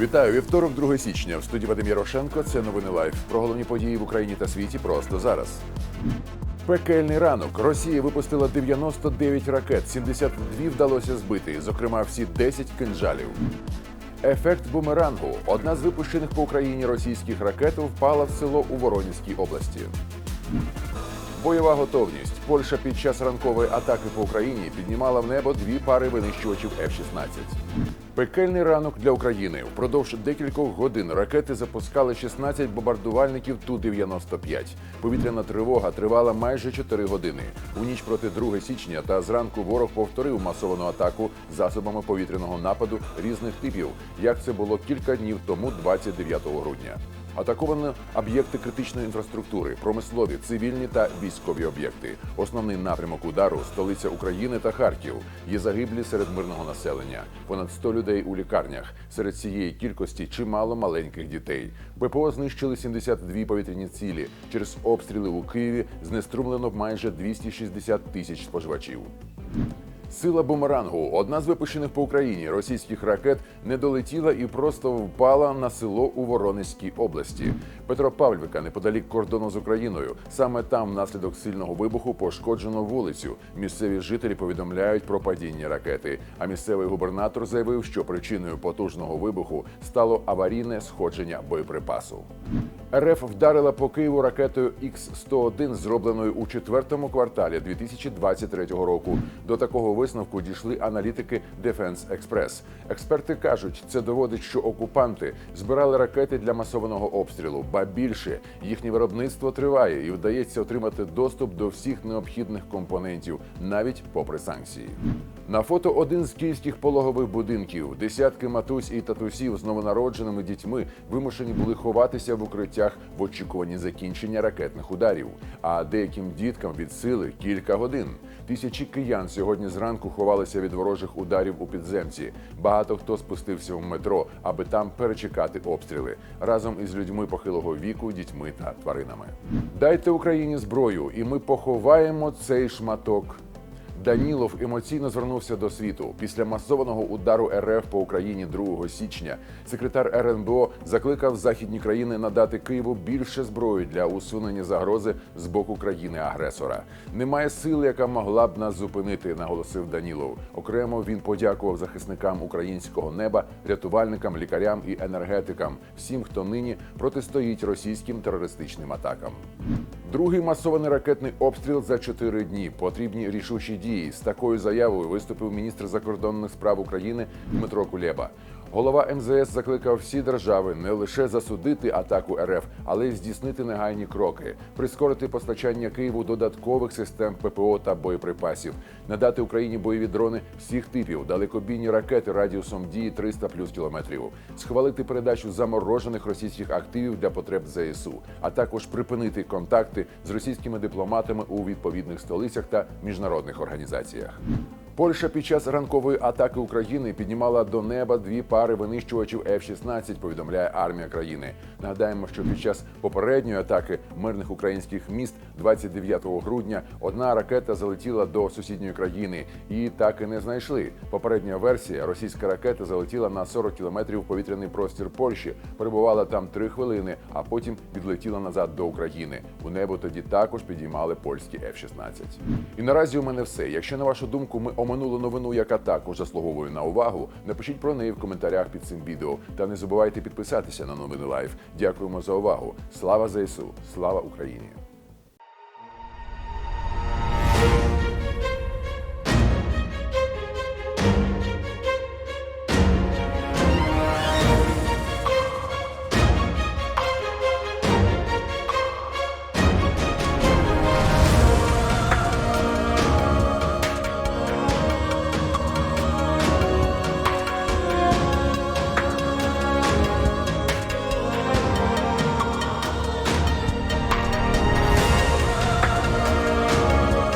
Вітаю вівторок, 2 січня. В студії Вадим Ярошенко. Це новини лайф. Про головні події в Україні та світі просто зараз. Пекельний ранок. Росія випустила 99 ракет, 72 вдалося збити, зокрема всі 10 кинжалів. Ефект бумерангу. Одна з випущених по Україні російських ракет впала в село у Воронезькій області. Бойова готовність. Польща під час ранкової атаки по Україні піднімала в небо дві пари винищувачів F-16. Пекельний ранок для України. Впродовж декількох годин ракети запускали 16 бомбардувальників Ту-95. Повітряна тривога тривала майже 4 години. У ніч проти 2 січня та зранку ворог повторив масовану атаку засобами повітряного нападу різних типів, як це було кілька днів тому, 29 грудня. Атаковано об'єкти критичної інфраструктури, промислові, цивільні та військові об'єкти. Основний напрямок удару столиця України та Харків. Є загиблі серед мирного населення. Понад 100 людей у лікарнях. Серед цієї кількості чимало маленьких дітей. ППО знищили 72 повітряні цілі. Через обстріли у Києві знеструмлено майже 260 тисяч споживачів. Сила бумерангу, одна з випущених по Україні російських ракет, не долетіла і просто впала на село у Воронезькій області. Петропавлівка, неподалік кордону з Україною. Саме там, внаслідок сильного вибуху, пошкоджено вулицю. Місцеві жителі повідомляють про падіння ракети. А місцевий губернатор заявив, що причиною потужного вибуху стало аварійне сходження боєприпасу. РФ вдарила по Києву ракетою Х-101, зробленою у четвертому кварталі 2023 року. До такого висновку дійшли аналітики Defense Express. Експерти кажуть, це доводить, що окупанти збирали ракети для масованого обстрілу, ба більше їхнє виробництво триває і вдається отримати доступ до всіх необхідних компонентів, навіть попри санкції. На фото один з київських пологових будинків. Десятки матусь і татусів з новонародженими дітьми вимушені були ховатися в укриттях в очікуванні закінчення ракетних ударів. А деяким діткам від сили кілька годин. Тисячі киян сьогодні зранку ховалися від ворожих ударів у підземці. Багато хто спустився в метро, аби там перечекати обстріли разом із людьми похилого віку, дітьми та тваринами. Дайте Україні зброю, і ми поховаємо цей шматок. Данілов емоційно звернувся до світу після масованого удару РФ по Україні 2 січня. Секретар РНБО закликав західні країни надати Києву більше зброї для усунення загрози з боку країни-агресора. Немає сили, яка могла б нас зупинити, наголосив Данілов. Окремо він подякував захисникам українського неба, рятувальникам, лікарям і енергетикам, всім, хто нині протистоїть російським терористичним атакам. Другий масований ракетний обстріл за чотири дні. Потрібні рішучі дії. З такою заявою виступив міністр закордонних справ України Дмитро Кулеба. Голова МЗС закликав всі держави не лише засудити атаку РФ, але й здійснити негайні кроки, прискорити постачання Києву додаткових систем ППО та боєприпасів, надати Україні бойові дрони всіх типів, далекобійні ракети радіусом дії 300 плюс кілометрів, схвалити передачу заморожених російських активів для потреб ЗСУ, а також припинити контакти з російськими дипломатами у відповідних столицях та міжнародних організаціях. Польща під час ранкової атаки України піднімала до неба дві пари винищувачів F-16, повідомляє армія країни. Нагадаємо, що під час попередньої атаки мирних українських міст 29 грудня одна ракета залетіла до сусідньої країни. Її так і не знайшли. Попередня версія російська ракета залетіла на 40 кілометрів повітряний простір Польщі, перебувала там три хвилини, а потім відлетіла назад до України. У небо тоді також підіймали польські F-16. І наразі у мене все. Якщо на вашу думку ми оминули новину, яка також заслуговує на увагу, напишіть про неї в коментарях під цим відео. Та не забувайте підписатися на новини Лайф. Дякуємо за увагу. Слава ЗСУ! Слава Україні!